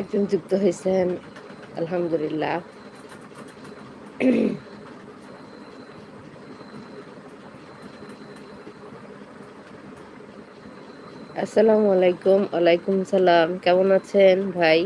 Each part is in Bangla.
একজন যুক্ত হয়েছেন, আলহামদুলিল্লাহ। আসসালামু আলাইকুম, ওয়ালাইকুম সালাম, কেমন আছেন ভাই?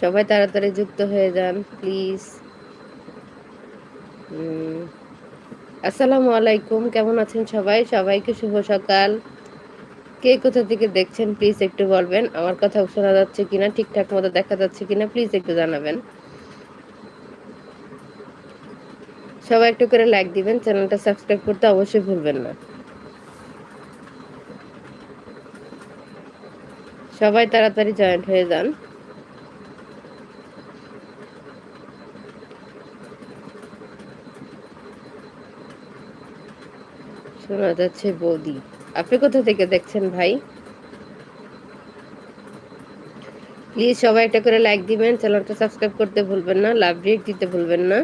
সবাই তাড়াতাড়ি যুক্ত হয়ে যান, প্লিজ। আসসালামু আলাইকুম, কেমন আছেন সবাই? সবাইকে শুভ সকাল। কে কোথা থেকে দেখছেন প্লিজ একটু বলবেন। আমার কথা শোনা যাচ্ছে কিনা, ঠিকঠাক মতো দেখা যাচ্ছে কিনা প্লিজ একটু জানাবেন। সবাই একটু করে লাইক দিবেন, চ্যানেলটা সাবস্ক্রাইব করতে অবশ্যই ভুলবেন না। সবাই তাড়াতাড়ি জয়েন্ট হয়ে যান। শোনা যাচ্ছে বৌদি। আপনি কোথা থেকে দেখছেন ভাই? প্লিজ সবাই একটা করে লাইক দিবেন চ্যানেলটা সাবস্ক্রাইব করতে ভুলবেন না লাভ রিয়েক্ট দিতে ভুলবেন না।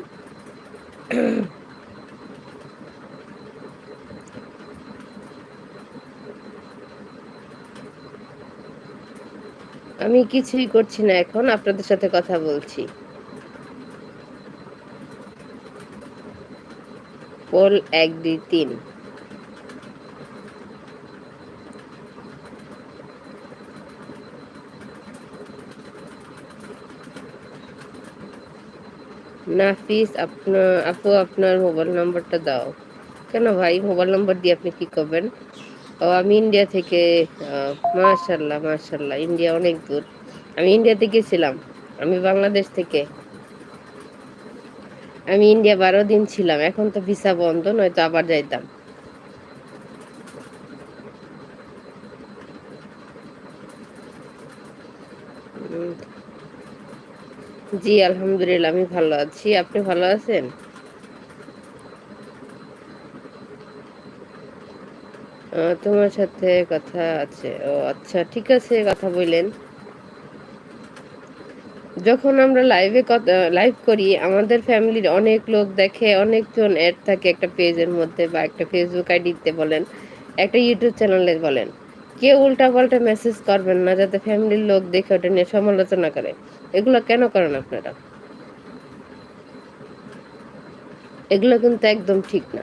আমি কিছুই করছি না এখন, আপনাদের সাথে কথা বলছি। পোল এক দুই তিন। নাফিস আপনার আপু আপনার মোবাইল নাম্বারটা দাও। কেন ভাই? মোবাইল নাম্বার দিয়ে আপনি কি করবেন? ও, আমি ইন্ডিয়া থেকে মাশাল্লাহ মার্শাল্লাহ ইন্ডিয়া অনেক দূর। আমি ইন্ডিয়াতে গেছিলাম। আমি বাংলাদেশ থেকে। আমি ইন্ডিয়া বারো দিন ছিলাম। এখন তো ভিসা বন্ধ, নয়তো আবার যাইতাম। জি, আলহামদুলিল্লাহ, আমি ভালো আছি। আপনি ভালো আছেন? তোমার সাথে কথা আছে। ও আচ্ছা ঠিক আছে, কথা বললেন। যখন আমরা লাইভে লাইভ করি, আমাদের ফ্যামিলির অনেক লোক দেখে, অনেকজন অ্যাড থাকে একটা পেজের মধ্যে বা একটা ফেসবুক আইডিতে বলেন, একটা ইউটিউব চ্যানেলে বলেন। কেউ উল্টা পাল্টা মেসেজ করবেন না, যাতে ফ্যামিলির লোক দেখে ওটা নিয়ে সমালোচনা করে। এগুলো কেন করেন আপনারা? এগুলো কিন্তু একদম ঠিক না।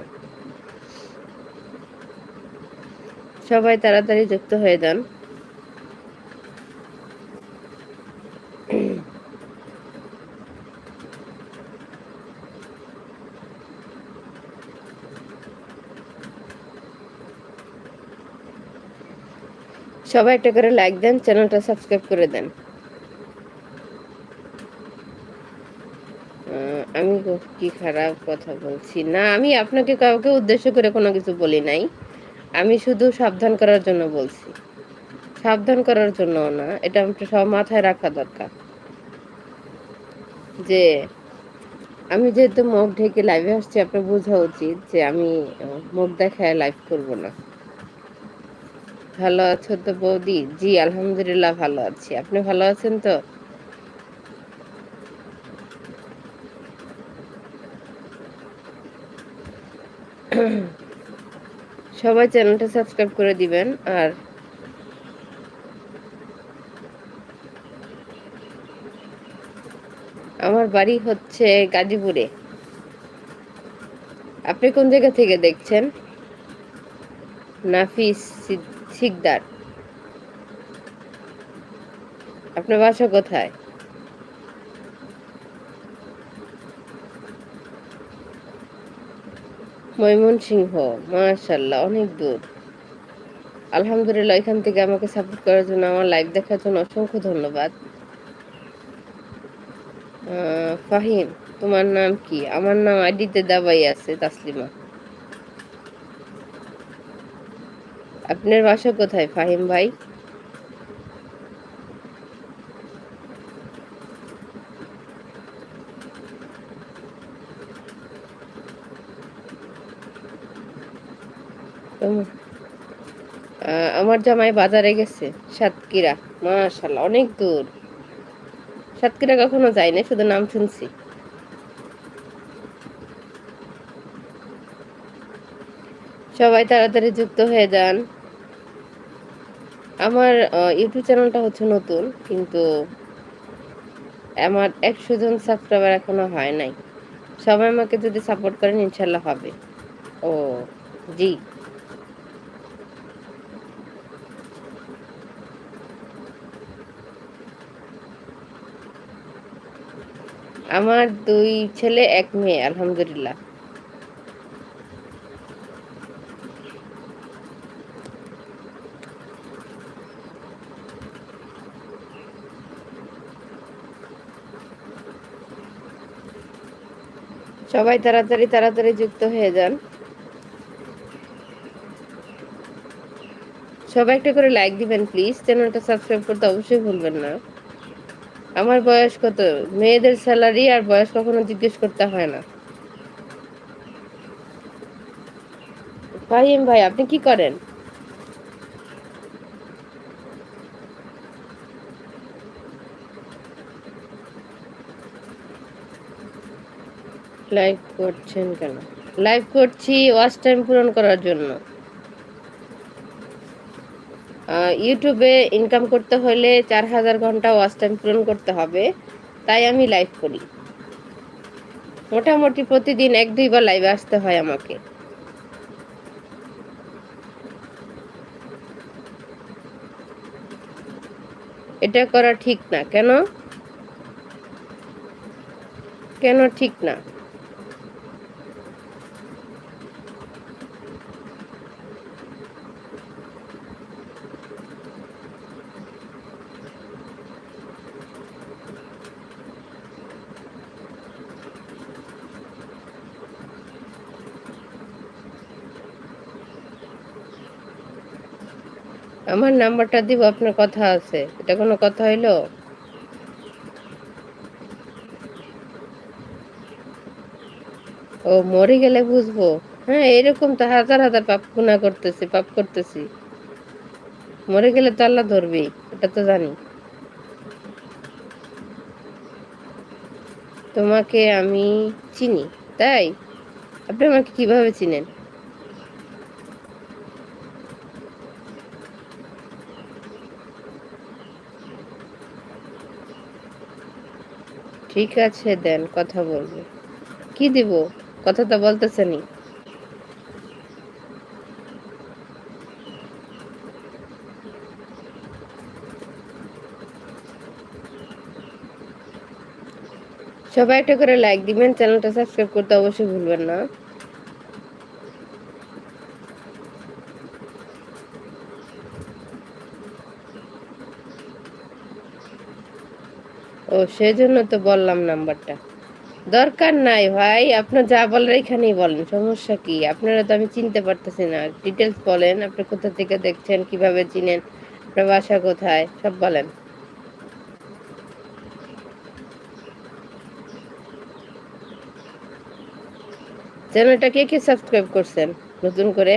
সবাই তাড়াতাড়ি যুক্ত হয়ে যান। সবাই একটা করে লাইক দেন চ্যানেলটা সাবস্ক্রাইব করে দেন। আমি কি খারাপ কথা বলছি? না, আমি আপনাকে কাউকে উদ্দেশ্য করে কোনো কিছু বলি নাই। আমি শুধু সাবধান করার জন্য বলছি। সাবধান করার জন্য না, এটা সব মাথায় রাখা দরকার। যে, আমি যেহেতু মুখ ঢেকে লাইভে আসছি, আপনার বোঝা উচিত যে আমি মুখ দেখায় লাইভ করব না। ভালো আছো তো বৌদি? জি, আলহামদুলিল্লাহ ভালো আছি। আপনি ভালো আছেন তো? সবাই চ্যানেলটা সাবস্ক্রাইব করে দিবেন, আর আমার বাড়ি হচ্ছে গাজীপুরে। আপনি কোন জায়গা থেকে দেখছেন? নাফিস শিকদার আপনার বাসা কোথায়? ময়মনসিংহ মাশাল্লাহ অনেক দূর। আলহামদুলিল্লাহ, এখান থেকে আমাকে সাপোর্ট করার জন্য, আমার লাইভ দেখার জন্য অসংখ্য ধন্যবাদ। ফাহিম, তোমার নাম কি? আমার নাম আইডিতে দাবাই আছে, তাসলিমা। আপনার বাসা কোথায়, ফাহিম ভাই? আমার জামাই বাজারে গেছে, সাতক্ষীরা। মাশাল্লাহ অনেক দূর। সাতক্ষীরা কখনো যাইনি শুধু নাম শুনছি। সবাই তাড়াতাড়ি যুক্ত হয়ে যান। আমার ইউটিউব চ্যানেলটা হচ্ছে নতুন, কিন্তু আমার একশো জন সাবস্ক্রাইবার এখনও হয় নাই। সবাই আমাকে যদি সাপোর্ট করেন ইনশাল্লাহ হবে। ও, জি। আমার দুই ছেলে, এক মেয়ে, আলহামদুলিল্লাহ। সবাই তাড়াতাড়ি তাড়াতাড়ি যুক্ত হয়ে যান। সবাই একটা করে লাইক দিবেন প্লিজ চ্যানেলটা সাবস্ক্রাইব করতে অবশ্যই ভুলবেন না। আমার বয়স কত? মেয়েদের স্যালারি আর বয়স কখনো জিজ্ঞেস করতে হয় না। ফাহিম ভাই, আপনি কি করেন? লাইভ করছেন কেন? লাইভ করছি ওয়াচ টাইম পূরণ করার জন্য। ইউটিউবে ইনকাম করতে হলে চার হাজার ঘণ্টা ওয়াচ টাইম পূরণ করতে হবে, তাই আমি লাইভ করি। মোটামুটি প্রতিদিন এক দুইবার লাইভে আসতে হয় আমাকে। এটা করা ঠিক না। কেন? কেন ঠিক না? আমার নাম্বারটা দিব, আপনার কথা আছে। এটা কোনো কথা হইল? ও, মরে গেলে বুঝব। হ্যাঁ এরকম তো হাজার হাজার পাপ গুণা করতেছি, পাপ করতেছি। মরে গেলে তো আল্লাহ ধরবেই, এটা তো জানি। তোমাকে আমি চিনি, তাই? আপনি আমাকে কীভাবে চিনেন? ঠিক আছে, দেন কথা বলবে। কি দিব? কথা তো বলতেছেনি সবাই একটা করে লাইক দিবেন চ্যানেলটা সাবস্ক্রাইব করতে অবশ্যই ভুলবেন না। ও সেজন্য তো বললাম নাম্বারটা। দরকার নাই ভাই আপনার যা বলার এখানেই বলেন, সমস্যা কি? আপনারা তো আমি চিনতে পারতেছি না। ডিটেলস বলেন, আপনি কোথা থেকে দেখছেন, কীভাবে চিনেন, আপনার বাসা কোথায়, সব বলেন। চ্যানেলটা কে কে সাবস্ক্রাইব করছেন? নতুন করে?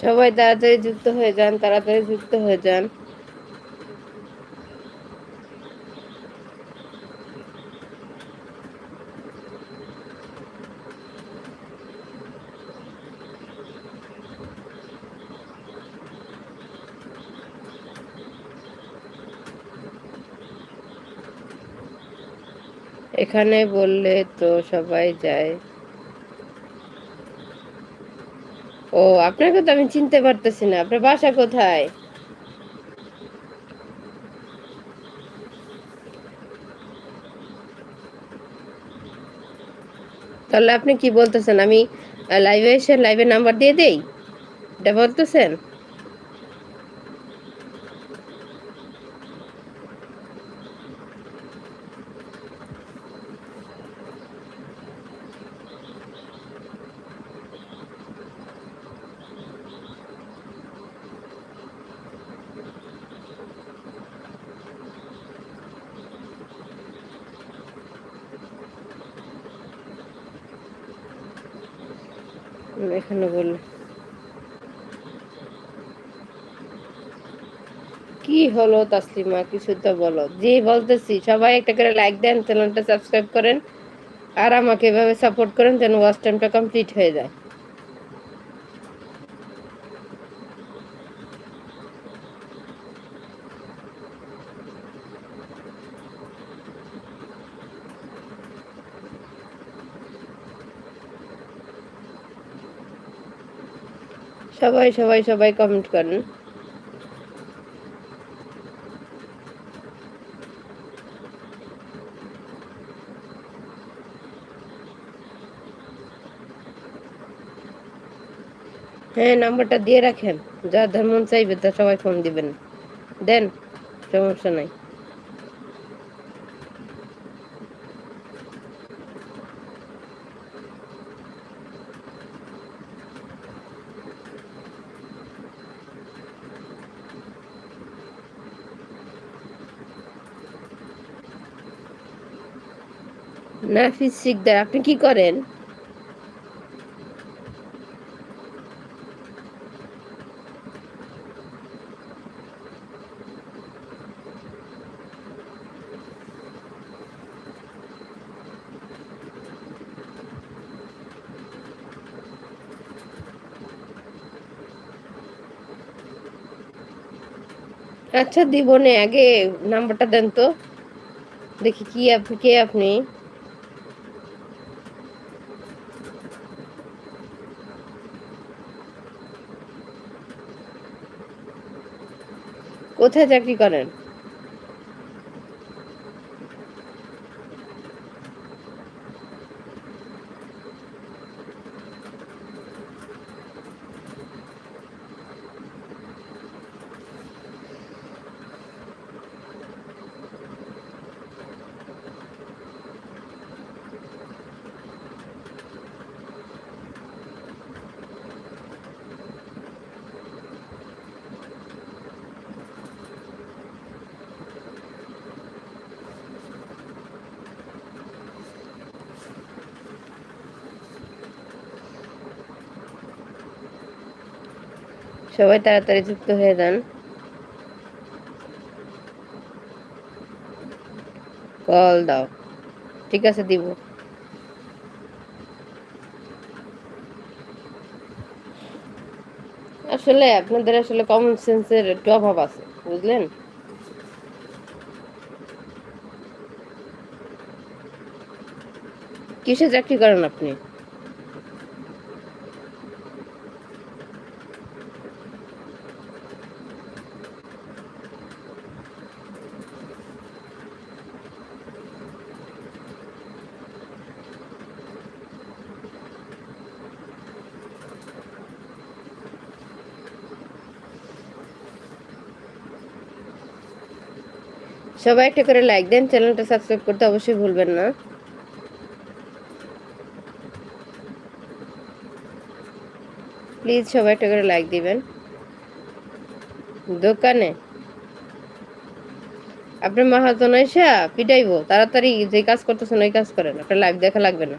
সবাই তাড়াতাড়ি যুক্ত হয়ে যান তাড়াতাড়ি যুক্ত হয়ে যান। এখানে বললে তো সবাই যায়। ও, আপনাকে তো আমি চিনতে পারতেছি না। আপনার বাসা কোথায়? তাহলে আপনি কি বলতেছেন? আমি লাইভে এসে লাইভে নাম্বার দিয়ে দেই? এটা বলতেছেন? এখানে বলল কি হলো তাসলিমা? কিছু তো বলো। জি বলতেছি, সবাই একটা করে লাইক দেন চ্যানেলটা সাবস্ক্রাইব করেন, আর আমাকে এভাবে সাপোর্ট করেন যেন ওয়াচ টাইমটা কমপ্লিট হয়ে যায়। সবাই সবাই সবাই কমেন্ট করেন। হ্যাঁ নাম্বারটা দিয়ে রাখেন। যার মন চাইবে তা সবাই ফোন দিবেন। দেন, সমস্যা নাই। নাফিস শিকদার আপনি কি করেন? আচ্ছা দিবনে আগে নাম্বারটা দেন তো। দেখি কি আপনি কে আপনি? কোথায় চাকরি করেন? সবাই তাড়াতাড়ি যুক্ত হয়ে যান। কল দাও। ঠিক আছে, দিব। আসলে আপনাদের আসলে কমন সেন্সের একটু অভাব আছে, বুঝলেন? কিসে চাকরি করেন আপনি? সবাই একটা করে লাইক দেন চ্যানেলটা সাবস্ক্রাইব করতে অবশ্যই ভুলবেন না। প্লিজ সবাই একটা করে লাইক দিবেন। দোকানে। আপনার মাহাজন এসে পিটাইবো, তাড়াতাড়ি যে কাজ করতেছেন ওই কাজ করেন, আপনার লাইভ দেখা লাগবে না।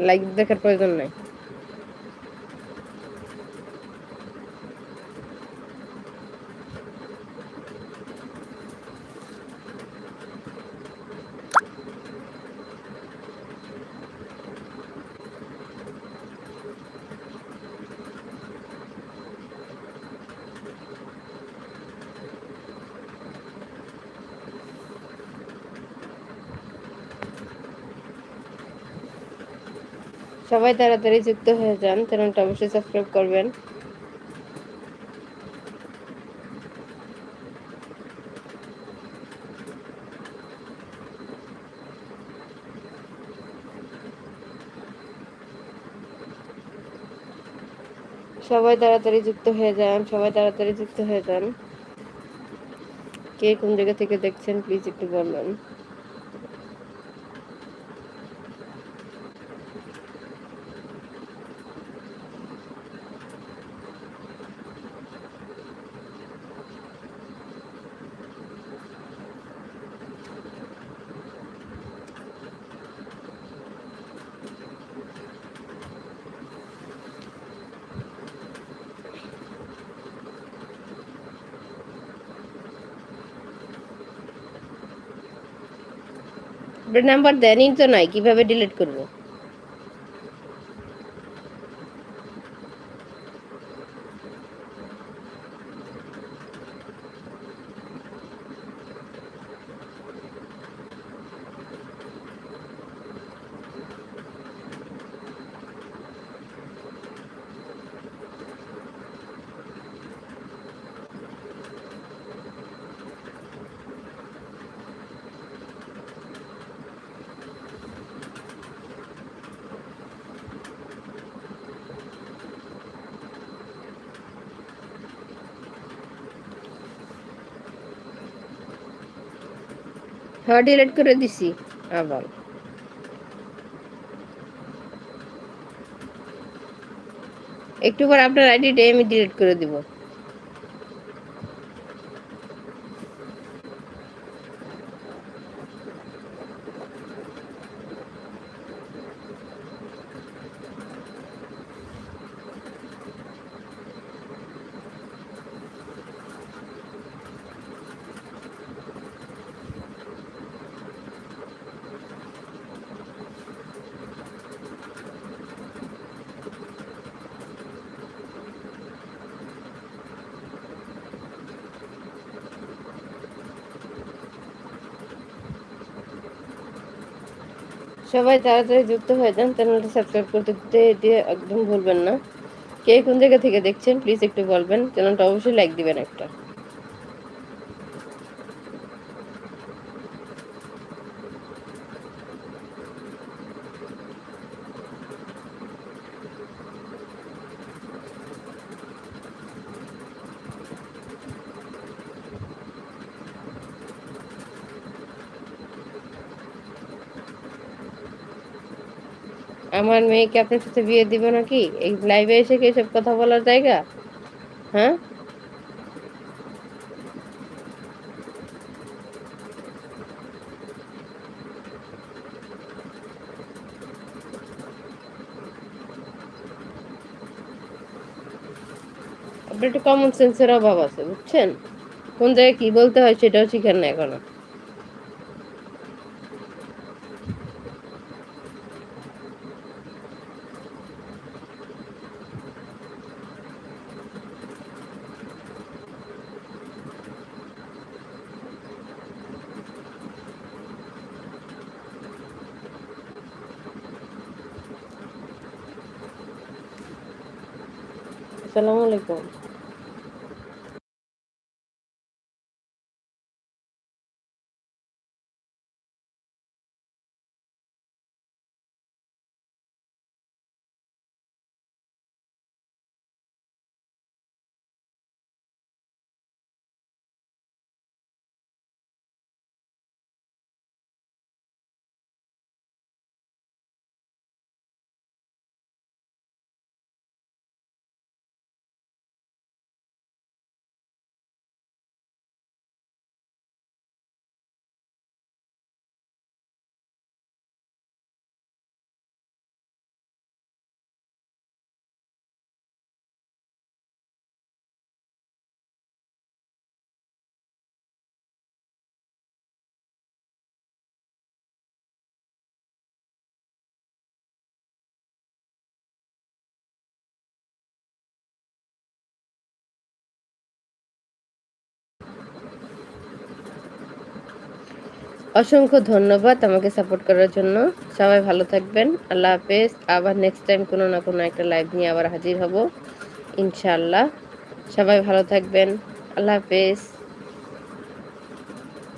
লাইক দেখার প্রয়োজন নাই। সবাই তাড়াতাড়ি যুক্ত হয়ে যান চ্যানেলটা অবশ্যই সাবস্ক্রাইব করবেন। সবাই তাড়াতাড়ি যুক্ত হয়ে যান, সবাই তাড়াতাড়ি যুক্ত হয়ে যান। কে কোন জায়গা থেকে দেখছেন প্লিজ একটু বলবেন। নাম্বার দেনই তো নাই কীভাবে ডিলিট করব? হ্যাঁ ডিলিট করে দিছি। আবার একটু পর আপনার আইডিটা আমি ডিলিট করে দিব। সবাই তাড়াতাড়ি যুক্ত হয়ে যান, চ্যানেলটা সাবস্ক্রাইব করতে দিয়ে একদম ভুলবেন না। কে কোন জায়গা থেকে দেখছেন প্লিজ একটু বলবেন। চ্যানেলটা অবশ্যই লাইক দিবেন একটা। আমার মেয়েকে আপনার সাথে বিয়ে দিব নাকি? এই লাইভে এসে কি এসব কথা বলার জায়গা? হ্যাঁ? আপনার একটু কমন সেন্সের অভাব আছে, বুঝছেন? কোন জায়গায় কি বলতে হয় সেটাও শিখেন না এখনও। আসসালামু আলাইকুম। অসংখ্য ধন্যবাদ আমাকে সাপোর্ট করার জন্য। সবাই ভালো থাকবেন। আল্লাহ হাফেজ। আবার নেক্সট টাইম কোনো না কোনো একটা লাইভ নিয়ে আবার হাজির হব। ইনশাআল্লাহ। সবাই ভালো থাকবেন। আল্লাহ হাফেজ।